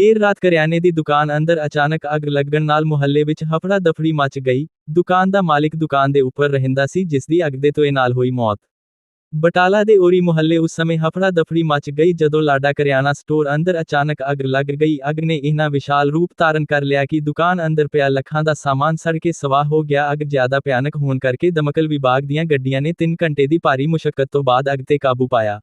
ਦੇਰ ਰਾਤ ਕਰਿਆਨੇ ਦੀ ਦੁਕਾਨ ਅੰਦਰ ਅਚਾਨਕ ਅੱਗ ਲੱਗਣ ਨਾਲ ਮੁਹੱਲੇ ਵਿੱਚ ਹਫੜਾ ਦਫੜੀ ਮਚ ਗਈ। ਦੁਕਾਨ ਦਾ ਮਾਲਿਕ ਦੁਕਾਨ ਦੇ ਉੱਪਰ ਰਹਿੰਦਾ ਸੀ, ਜਿਸ ਦੀ ਅੱਗ ਦੇ ਤੋਏ ਨਾਲ ਹੋਈ ਮੌਤ। ਬਟਾਲਾ ਦੇ ਓਰੀ ਮੁਹੱਲੇ ਉਸ ਸਮੇਂ ਹਫੜਾ ਦਫੜੀ ਮਚ ਗਈ ਜਦੋਂ ਲਾਡਾ ਕਰਿਆਨਾ ਸਟੋਰ ਅੰਦਰ ਅਚਾਨਕ ਅੱਗ ਲੱਗ ਗਈ। ਅੱਗ ਨੇ ਇਹਨਾਂ ਵਿਸ਼ਾਲ ਰੂਪ ਧਾਰਨ ਕਰ ਲਿਆ ਕਿ ਦੁਕਾਨ ਅੰਦਰ ਪਿਆ ਲੱਖਾਂ ਦਾ ਸਾਮਾਨ ਸੜ ਕੇ ਸਵਾਹ ਹੋ ਗਿਆ। ਅੱਗ ਜ਼ਿਆਦਾ ਭਿਆਨਕ ਹੋਣ ਕਰਕੇ ਦਮਕਲ ਵਿਭਾਗ ਦੀਆਂ ਗੱਡੀਆਂ ਨੇ 3 ਘੰਟੇ ਦੀ ਭਾਰੀ ਮੁਸ਼ਕਲ ਤੋਂ ਬਾਅਦ ਅੱਗ ਤੇ ਕਾਬੂ ਪਾਇਆ।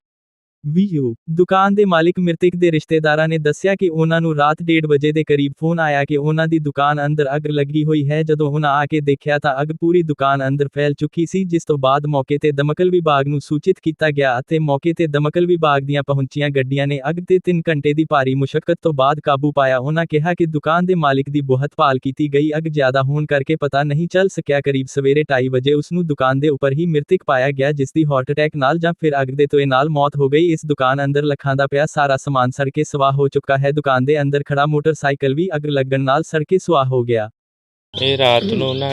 ਵੀਯੂ ਦੁਕਾਨ ਦੇ ਮਾਲਿਕ ਮ੍ਰਿਤਕ ਦੇ ਰਿਸ਼ਤੇਦਾਰਾਂ ਨੇ ਦੱਸਿਆ ਕਿ ਉਹਨਾਂ ਨੂੰ ਰਾਤ 1:30 ਵਜੇ ਦੇ ਕਰੀਬ ਫੋਨ ਆਇਆ ਕਿ ਉਹਨਾਂ ਦੀ ਦੁਕਾਨ ਅੰਦਰ ਅੱਗ ਲੱਗੀ ਹੋਈ ਹੈ। ਜਦੋਂ ਉਹਨਾਂ ਆ ਕੇ ਦੇਖਿਆ ਤਾਂ ਅੱਗ ਪੂਰੀ ਦੁਕਾਨ ਅੰਦਰ ਫੈਲ ਚੁੱਕੀ ਸੀ, ਜਿਸ ਤੋਂ ਬਾਅਦ ਮੌਕੇ ਤੇ ਦਮਕਲ ਵਿਭਾਗ ਨੂੰ ਸੂਚਿਤ ਕੀਤਾ ਗਿਆ ਅਤੇ ਮੌਕੇ ਤੇ ਦਮਕਲ ਵਿਭਾਗ ਦੀਆਂ ਪਹੁੰਚੀਆਂ ਗੱਡੀਆਂ ਨੇ ਅੱਗ ਤੇ 3 ਘੰਟੇ ਦੀ ਭਾਰੀ ਮੁਸ਼ਕਲ ਤੋਂ ਬਾਅਦ ਕਾਬੂ ਪਾਇਆ। ਉਹਨਾਂ ਕਿਹਾ ਕਿ ਦੁਕਾਨ ਦੇ ਮਾਲਿਕ ਦੀ ਬਹੁਤ ਭਾਲ ਕੀਤੀ ਗਈ। ਅੱਗ ਜ਼ਿਆਦਾ ਹੋਣ ਕਰਕੇ ਪਤਾ ਨਹੀਂ ਚੱਲ ਸਕਿਆ। ਕਰੀਬ ਸਵੇਰੇ 2:30 ਵਜੇ ਉਸ ਨੂੰ ਦੁਕਾਨ ਦੇ ਉੱਪਰ ਹੀ ਮ੍ਰਿਤਕ ਪਾਇਆ ਗਿਆ, ਜਿਸ ਦੀ ਹਾਰਟ ਅਟੈਕ ਨਾਲ ਜਾਂ ਫਿਰ ਅੱਗ ਦੇ ਤੋਏ ਨਾਲ ਮੌਤ ਹੋ ਗਈ। ਇਸ ਦੁਕਾਨ ਅੰਦਰ ਲੱਖਾਂ ਦਾ ਪਿਆ ਸਾਰਾ ਸਮਾਨ ਸੜ ਕੇ ਸਵਾਹ ਹੋ ਚੁੱਕਾ ਹੈ। ਦੁਕਾਨ ਦੇ ਅੰਦਰ ਖੜਾ ਮੋਟਰਸਾਈਕਲ ਵੀ ਅੱਗ ਲੱਗਣ ਨਾਲ ਸੜ ਕੇ ਸੁਆਹ ਹੋ ਗਿਆ। ਇਹ ਰਾਤ ਨੂੰ ਨਾ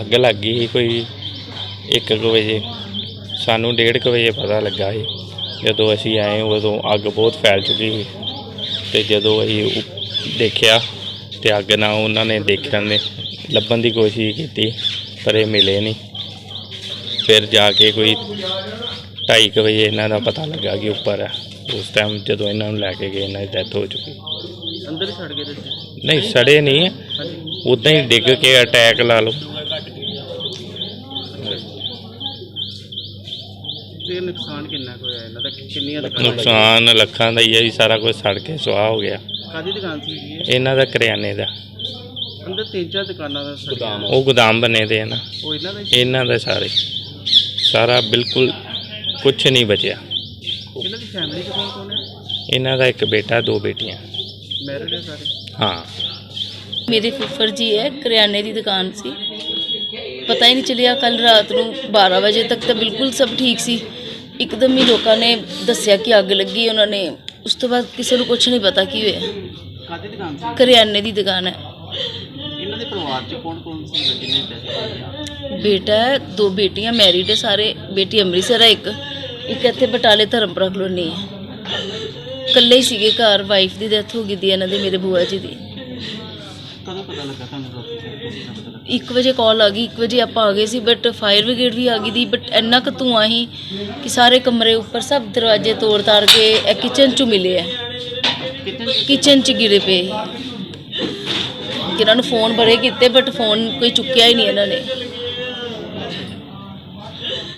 ਅੱਗ ਲੱਗ ਗਈ ਸੀ ਕੋਈ 1 ਵਜੇ। ਸਾਨੂੰ 1:30 ਵਜੇ ਪਤਾ ਲੱਗਾ ਸੀ। ਜਦੋਂ ਅਸੀਂ ਆਏ ਉਦੋਂ ਅੱਗ ਬਹੁਤ ਫੈਲ ਚੁੱਕੀ ਸੀ। ਤੇ ਜਦੋਂ ਅਸੀਂ ਦੇਖਿਆ ਤੇ ਅੱਗ ਨਾਲ ਉਹਨਾਂ ਨੇ ਦੇਖਣ ਦੇ ਲੱਭਣ ਦੀ ਕੋਸ਼ਿਸ਼ ਕੀਤੀ, ਪਰ ਇਹ ਮਿਲੇ ਨਹੀਂ। ਫਿਰ ਜਾ ਕੇ ਕੋਈ 2:30 ਵਜੇ ਇਹਨਾਂ ਦਾ ਪਤਾ ਲੱਗਾ ਕਿ ਉੱਪਰ ਹੈ ਉਸ ਟਾਈਮ ਜਦੋਂ ਇਹਨਾਂ ਨੂੰ ਲੈ ਕੇ ਗਏ ਇਹਨਾਂ ਦੀ ਡੈਥ ਹੋ ਚੁੱਕੀ। ਅੰਦਰ ਹੀ ਸੜ ਗਏ ਤੁਸੀਂ ਨਹੀਂ ਸੜੇ ਨਹੀਂ ਉਦਾਂ ਹੀ ਡਿੱਗ ਕੇ ਅਟੈਕ ਲਾ ਲਓ। ਤੇ ਨੁਕਸਾਨ ਕਿੰਨਾ ਕੁ ਹੋਇਆ? ਇਹਨਾਂ ਦਾ ਕਿੰਨੀਆਂ ਦੁਕਾਨਾਂ ਨੁਕਸਾਨ ਲੱਖਾਂ ਦਾ ਹੀ ਹੈ ਜੀ ਸਾਰਾ ਕੁਝ ਸੜ ਕੇ ਸੁਆਹ ਹੋ ਗਿਆ। ਕਾਦੀ ਦੁਕਾਨ ਸੀ ਜੀ ਇਹ? ਇਹਨਾਂ ਦਾ ਕਰਿਆਨੇ ਦਾ। ਅੰਦਰ ਤਿੰਨ ਚਾਰ ਦੁਕਾਨਾਂ ਦਾ ਸੜਿਆ ਉਹ ਗੋਦਾਮ ਬਣੇ ਦੇ ਆ ਨਾ। ਉਹ ਇਹਨਾਂ ਦਾ ਹੀ? ਇਹਨਾਂ ਦਾ ਸਾਰੇ। ਸਾਰਾ ਬਿਲਕੁਲ ਕੁਝ ਨਹੀਂ ਬਚਿਆ। ਇਹਨਾਂ ਦੀ ਫੈਮਿਲੀ ਚ ਕੌਣ ਕੌਣ ਹੈ? ਇਹਨਾਂ ਦਾ ਇੱਕ ਬੇਟਾ ਦੋ ਬੇਟੀਆਂ। ਮੈਰਿਡ ਹੈ ਸਾਰੇ? ਹਾਂ। ਮੇਰੇ ਫੁੱਫੜ ਜੀ ਹੈ ਕਰਿਆਨੇ ਦੀ ਦੁਕਾਨ ਸੀ। ਪਤਾ ਹੀ ਨਹੀਂ ਚੱਲਿਆ ਕੱਲ ਰਾਤ ਨੂੰ 12 ਵਜੇ ਤੱਕ ਤਾਂ ਬਿਲਕੁਲ ਸਭ ਠੀਕ ਸੀ। ਇੱਕਦਮ ਹੀ ਲੋਕਾਂ ਨੇ ਦੱਸਿਆ ਕਿ ਅੱਗ ਲੱਗੀ ਉਹਨਾਂ ਨੇ ਉਸ ਤੋਂ ਬਾਅਦ ਕਿਸੇ ਨੂੰ ਕੁਝ ਨਹੀਂ ਪਤਾ ਕੀ ਹੋਇਆ। ਕਾਦੀ ਦੁਕਾਨ ਸੀ? ਕਰਿਆਨੇ ਦੀ ਦੁਕਾਨ ਹੈ। ਇਹਨਾਂ ਦੇ ਪਰਿਵਾਰ ਚ ਕੌਣ ਕੌਣ ਸੀ? ਜਿਹਨੇ ਬੇਟਾ ਹੈ ਦੋ ਬੇਟੀਆਂ ਮੈਰਿਡ ਹੈ ਸਾਰੇ। ਬੇਟੀ ਅੰਮ੍ਰਿਤਸਰ ਹੈ ਇੱਕ। ਇੱਕ ਇੱਥੇ ਬਟਾਲੇ ਧਰਮਪੁਰਾ ਕਲੋਨੀ ਹੈ। ਇਕੱਲੇ ਹੀ ਸੀਗੇ ਘਰ ਵਾਈਫ ਦੀ ਡੈਥ ਹੋ ਗਈ ਦੀ ਇਹਨਾਂ ਦੇ ਮੇਰੇ ਭੂਆ ਜੀ ਦੀ। ਕਦੋਂ ਪਤਾ ਲੱਗਾ ਤੁਹਾਨੂੰ ਰਾਤੀ ਕਦੋਂ ਪਤਾ ਲੱਗਾ? 1 ਵਜੇ ਕਾਲ ਆ ਗਈ 1 ਵਜੇ ਆਪਾਂ ਆ ਗਏ ਸੀ ਬਟ ਫਾਇਰ ਬ੍ਰਿਗੇਡ ਵੀ ਆ ਗਈ ਦੀ ਬਟ ਇੰਨਾ ਕੁ ਧੂੰਆਂ ਸੀ ਕਿ ਸਾਰੇ ਕਮਰੇ ਉੱਪਰ ਸਭ ਦਰਵਾਜ਼ੇ ਤੋੜ ਤਾੜ ਕੇ ਇਹ ਕਿਚਨ ਚ ਮਿਲੇ ਆ। ਕਿਚਨ ਚ ਗਿਰੇ ਪਏ। ਇਹਨਾਂ ਨੂੰ ਫੋਨ ਬੜੇ ਕੀਤੇ ਬਟ ਫੋਨ ਕੋਈ ਚੁੱਕਿਆ ਹੀ ਨਹੀਂ ਇਹਨਾਂ ਨੇ।